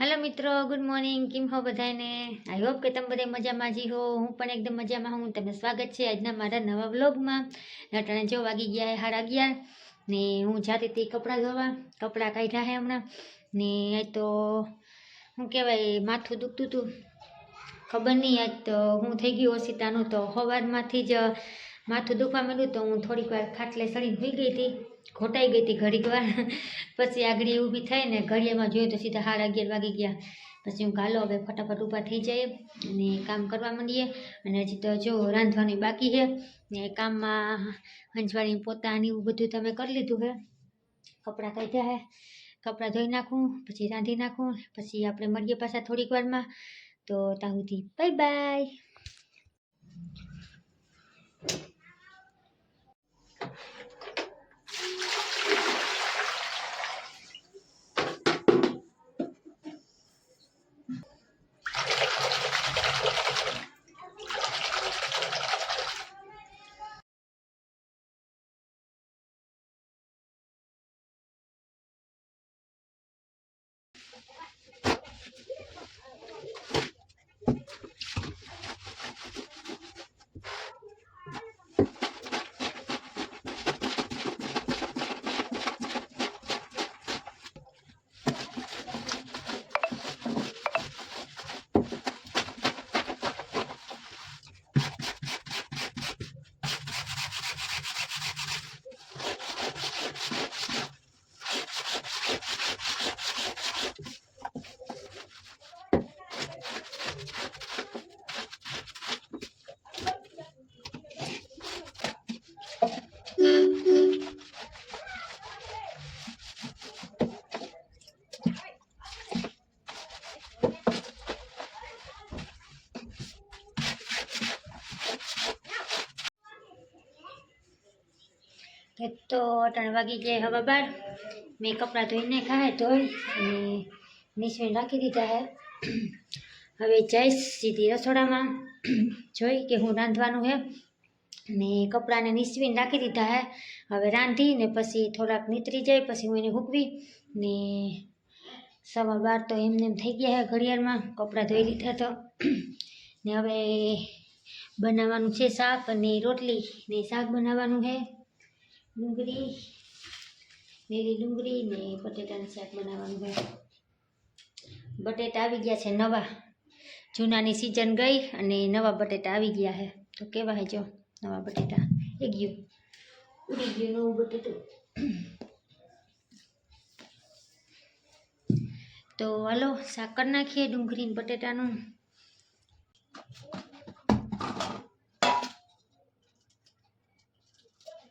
Hello મિત્રો. Good morning કેમ હો બધાને આઈ હોપ કે તમે બધા મજામાં જી હો. હું પણ એકદમ મજામાં હું. તમને સ્વાગત છે આજના મારા નવા વ્લોગમાં અટાણે જો વાગી ગયા સાડા અગિયાર. ને હું જાતી હતી કપડાં ધોવા, કપડાં કાઢ્યા હે હમણાં. ને આજ તો શું કહેવાય, માથું દુખતું હતું. ખબર નહીં, આજ તો હું થઈ ગયું ઓસિતાનું તો સવારમાંથી જ માથું દુખવા માંડ્યું. તો હું થોડીક વાર ખાટલે સડીને સુઈ ગઈ હતી. ઘોટાઈ ગઈ હતી ઘડીક વાર. પછી આગળ ઊભી થઈને ઘડિયામાં જોયું તો સીધા સાડા અગિયાર વાગી ગયા. પછી હું ગાલો, હવે ફટાફટ ઊભા થઈ જાય અને કામ કરવા માંડીએ. અને હજી તો જો રાંધવાની બાકી છે. ને કામમાં હંજવાળી પોતાની એવું બધું તમે કરી લીધું છે. કપડાં કાઢ્યા હે કપડાં ધોઈ નાખું, પછી રાંધી નાખું, પછી આપણે મળીએ પાછા થોડીક વારમાં. તો ત્યાં સુધી બાય બાય એક તો ત્રણ વાગી ગયા હવા બાર, મેં કપડાં ધોઈને ખાય, ધોઈ અને નીચવીને રાખી દીધા હે. હવે જઈશ સીધી રસોડામાં, જોઈ કે હું રાંધવાનું હે. ને કપડાને નીચવીને રાખી દીધા હે. હવે રાંધી ને પછી થોડાક નીતરી જાય, પછી હું એને હૂકવી. ને સવા બાર તો એમને એમ થઈ ગયા હે ઘડિયાળમાં, કપડાં ધોઈ લીધા તો. ને હવે બનાવવાનું છે શાક અને રોટલી ને શાક બનાવવાનું છે ડુંગળી. લીલી ડુંગળી ને બટેટાનું શાક બનાવવાનું હોય. બટેટા આવી ગયા છે નવા. જૂનાની સિઝન ગઈ અને નવા બટેટા આવી ગયા છે. તો કેવા હે જો, નવા બટેટા? એ ગયું. ઉડી ગયું નવું બટેટું. તો હાલો સાકર નાખીએ ડુંગળી બટેટાનું.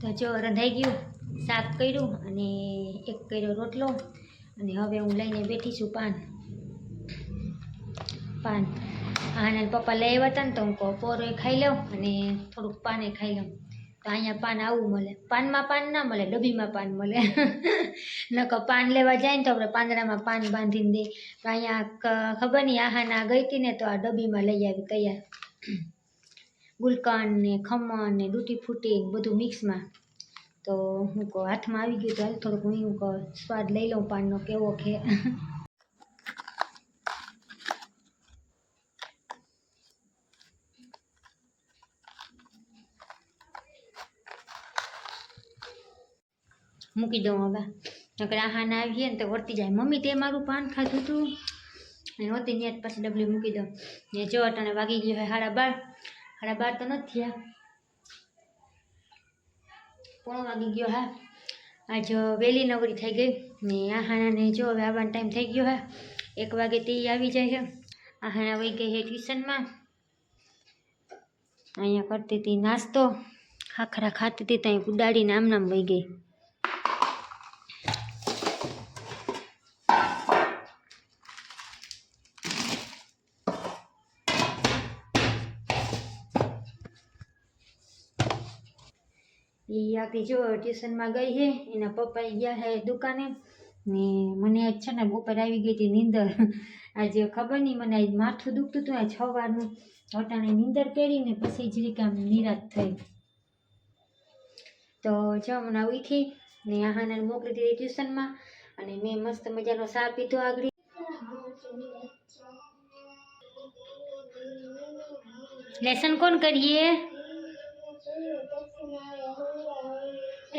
તો જો રંધાઈ ગયું, શાક કર્યું અને એક કર્યો રોટલો. અને હવે હું લઈને બેઠી છું પાન. પાન. આને પપ્પા લઈ આવ્યા હતા ને તો હું કહું, પોરો ખાઈ લઉં અને થોડુંક પાને ખાઈ લઉં. તો અહીંયા પાન આવું મળે. પાનમાં પાન ના મળે, ડબ્બીમાં પાન મળે. નકો પાન લેવા જાય ને તો આપણે પાંદડામાં પાન બાંધીને દે. તો અહીંયા ખબર નહીં, આહાના ગઈ હતી ને તો આ ડબ્બીમાં લઈ આવી તૈયાર. ગુલકંદ ને ખમણ ને ડૂટી ફૂટી બધું મિક્સમાં. તો હું કહું, હાથમાં આવી ગયું તો હાલ થોડુંક હું કહું, સ્વાદ લઈ લઉં પાનનો, કેવો કે. મૂકી દઉં હવે. નકર આહાને આવીએ ને તો વર્તી જાય. મમ્મી, તે મારું પાન ખાધું હતું અને હોતી ને પાછી ડબલી મૂકી દઉં. ને જો અટાણે વાગી ગયું હોય સાડા બાર સાડા બાર તો નથી થયા. પોણો વાગી ગયો હા. આજ વહેલી નવરી થઈ ગઈ. ને આહાનાને જો હવે આવવાનો ટાઈમ થઈ ગયો હા. એક વાગે તે આવી જાય છે. આહાના વહી ગઈ છે ટ્યુશનમાં. અહીંયા કરતી હતી નાસ્તો. ખાખરા ખાતી હતી, ત્યાં ઉડાડીને આમ નામ વહી ગઈ. એ જો ટ્યુશનમાં ગઈ છે એના પપ્પા ગયા છે દુકાને. ને મને આજ છે ને બપોર આવી ગઈ હતી નીંદર. આજે ખબર નહીં, મને આજ માથું દુખતું હતું આ છ વારનું અટાણે નીંદર કરી ને પછી જરીક આમ નિરાશ થઈ. તો જો મને ઉઠી ને આહાને મોકલી દીધી ટ્યુશનમાં અને મેં મસ્ત મજાનો ચા પીધો આગળ. લેસન કોણ કરીએ?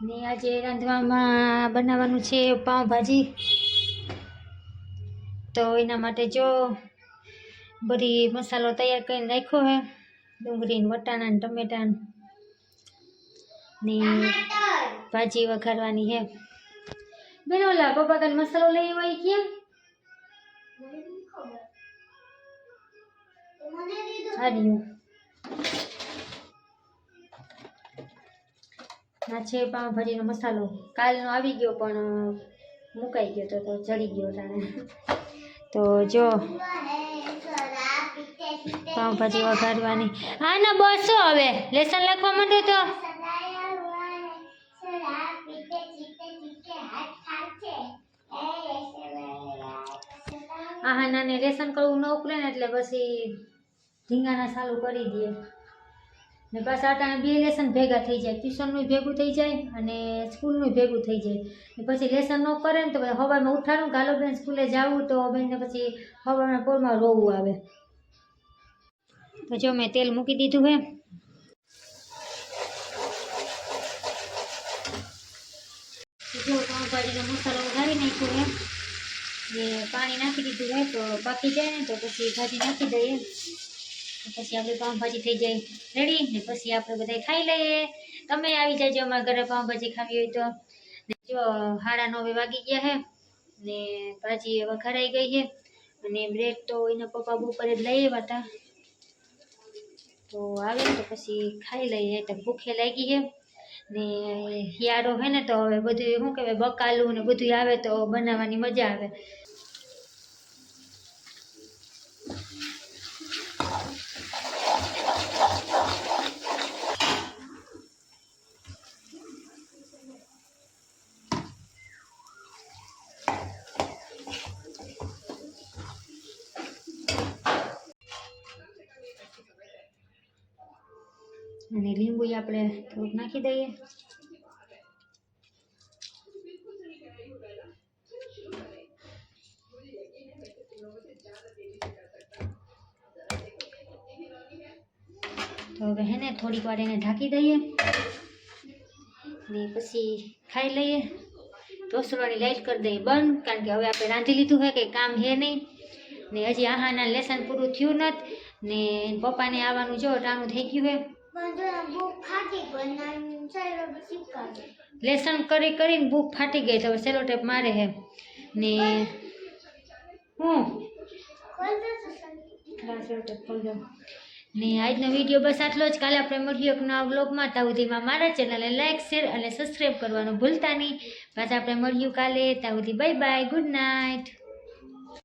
ને આજે રાંધવામાં બનાવવાનું છે પાઉંભાજી. તો એના માટે જો બધી મસાલો તૈયાર કરીને રાખ્યો છે ડુંગળી વટાણા ને ટમેટા ને ભાજી વઘારવાની છે બેન ઓલા પપ્પા કાલ મસાલો લઈ હોય કેમ હાર્યું આ છે પાઉંભાજીનો મસાલો કાલનો આવી ગયો, પણ મુકાઈ ગયો તો તો ચડી ગયો તાણે. તો જો પાઉંભાજી વઘારવાની. હા, ના, બસો હવે. લેસન લખવા માંડે તો. આહા નાને લેસન કરવું ન ઉપલે ને એટલે પછી ધીંગાના ચાલુ કરી દે ને પાછા અટાણે બે લેસન ભેગા થઈ જાય. ટ્યુશનનું ભેગું થઈ જાય અને સ્કૂલનું ભેગું થઈ જાય. પછી લેસન ન કરે ને તો પછી હવામાં ઉઠાડું ગાલો બેન સ્કૂલે જવું તો બેનને પછી હવાના પોરમાં રોવું આવે. તો જો મેં તેલ મૂકી દીધું હે. જો પાઉંભાજીનો મસાલો વઘારી નાખ્યો હે. જે પાણી નાખી દીધું હે તો પાકી જાય ને તો પછી ભાજી નાખી દઈએ. પછી આપણે પાઉંભાજી થઈ જાય રેડી, ને પછી આપણે બધા ખાઈ લઈએ. તમે આવી જાજો અમારા ઘરે પાઉંભાજી ખાવી હોય તો. જો હાડા નવે વાગી ગયા હે, ને ભાજી વઘારાઈ ગઈ છે અને બ્રેડ તો એના પપ્પા બપોરે જ લઈ આવ્યા હતા. તો આવે તો પછી ખાઈ લઈએ તો ભૂખે લાગી છે ને હિયારો હે ને તો હવે બધું શું કહેવાય, બકાલું ને બધું આવે તો બનાવવાની મજા આવે. અને લીંબુ આપણે થોડુંક નાખી દઈએ. તો હવે હે ને થોડીક વાર એને ઢાંકી દઈએ. ને પછી ખાઈ લઈએ. રસોડાની લાઈટ કરી દઈએ બંધ, કારણ કે હવે આપણે રાંધી લીધું હોય કંઈ કામ હે નહીં. ને હજી આહાના લેસન પૂરું થયું નથી. ને પપ્પાને આવવાનું જો, ટાણું થઈ ગયું હે. લેસન કરી કરીને ભૂખ ફાટી ગઈ તો હવે સેલો ટેપ મારે હે ને હું? Cello tape? ખોલી દઉં. ને આજનો વીડિયો બસ આટલો જ. કાલે આપણે મળીએ એક નવા બ્લોગમાં ત્યાં સુધીમાં મારા ચેનલને લાઇક શેર અને સબસ્ક્રાઈબ કરવાનું ભૂલતા નહીં. પાછા આપણે મળ્યું કાલે. ત્યાં સુધી બાય બાય ગુડ નાઇટ